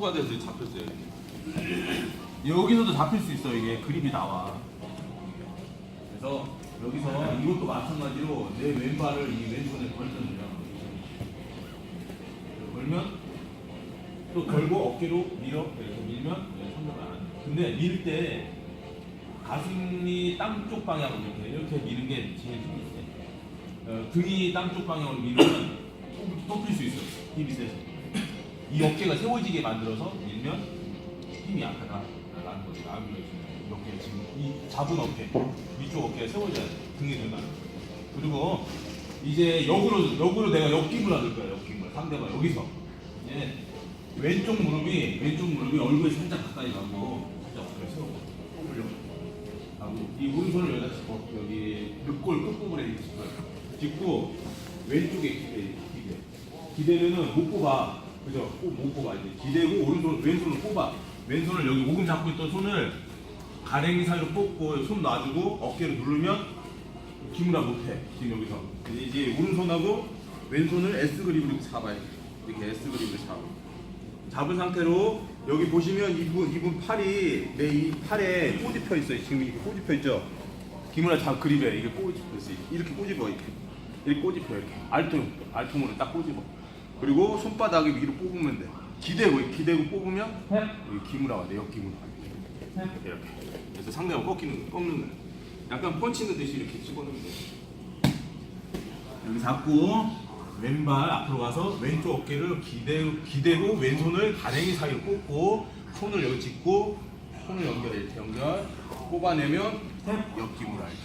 가 돼서 잡혔어요. 여기서도 잡힐 수 있어 이게 그립이 나와. 그래서 여기서 이것도 마찬가지로 내 왼발을 이 왼손에 걸거든요. 걸면 또 걸고 어깨로 밀어 이렇게 밀면 네, 상대가 안 돼. 근데 밀 때 가슴이 땅 쪽 방향으로 이렇게 이렇게 미는 게 제일 힘이 세. 어, 등이 땅 쪽 방향으로 밀면 뽑힐 수 있어. 힘이 세서. 이 어깨가 세워지게 만들어서 밀면 힘이 약하다. 라는 거지. 나는 이렇게 지금 이 잡은 어깨, 위쪽 어깨가 세워져야 돼. 등이 들면. 그리고 이제 역으로 역으로 내가 역김을 하을 거야. 역김을 상대가 여기서 이제 왼쪽 무릎이 왼쪽 무릎이 얼굴에 살짝 가까이 가고 살짝 어깨를 세우고 올려. 하고 이 오른손을 여기다 짚고 여기 늑골 끝부분에 짚어요. 짚고 왼쪽에 기대 기대. 기대면은 못 뽑아. 그죠? 꼭못 뽑아 이제 기대고 오른손 왼손을 뽑아. 왼손을 여기 오금 잡고 있던 손을 가랭이 사이로 뽑고 손 놔주고 어깨를 누르면 기무라 못해. 지금 여기서 이제, 오른손하고 왼손을 S 그립으로 이렇게 잡아요. 이렇게 S 그립으로 잡아. 잡은 상태로 여기 보시면 이분 이분 팔이 내 이 팔에 꼬집혀 있어요. 지금 이렇게 꼬집혀 있죠. 기무라 잡 그립에 이게 꼬집혀 있어요. 이렇게 꼬집어 이렇게 이렇게 꼬집혀 이렇게 알통 알통으로 딱 꼬집어. 그리고 손바닥에 위로 뽑으면 돼. 기대고 기대고 뽑으면 여기 기무라가 돼. 옆 기무라. 이렇게 이렇게. 그래서 상대방 꺾이는 거, 꺾는 거. 약간 펀치는 듯이 이렇게 집어넣으면 돼. 여기 잡고 왼발 앞으로 가서 왼쪽 어깨를 기대, 기대고 왼손을 가랭이 사이로 꽂고 손을 여기 짚고 손을 연결해 이렇게 연결 뽑아내면 옆기무라 이렇게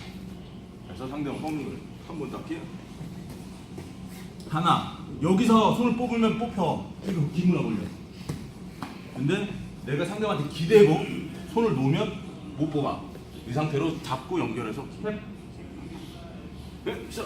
그래서 상대방 꺾는 거예요 한번 더 할게요 하나 여기서 손을 뽑으면 뽑혀. 이거 기무라 걸려. 근데 내가 상대방한테 기대고 손을 놓으면 못 뽑아. 이 상태로 잡고 연결해서. 네, 시작.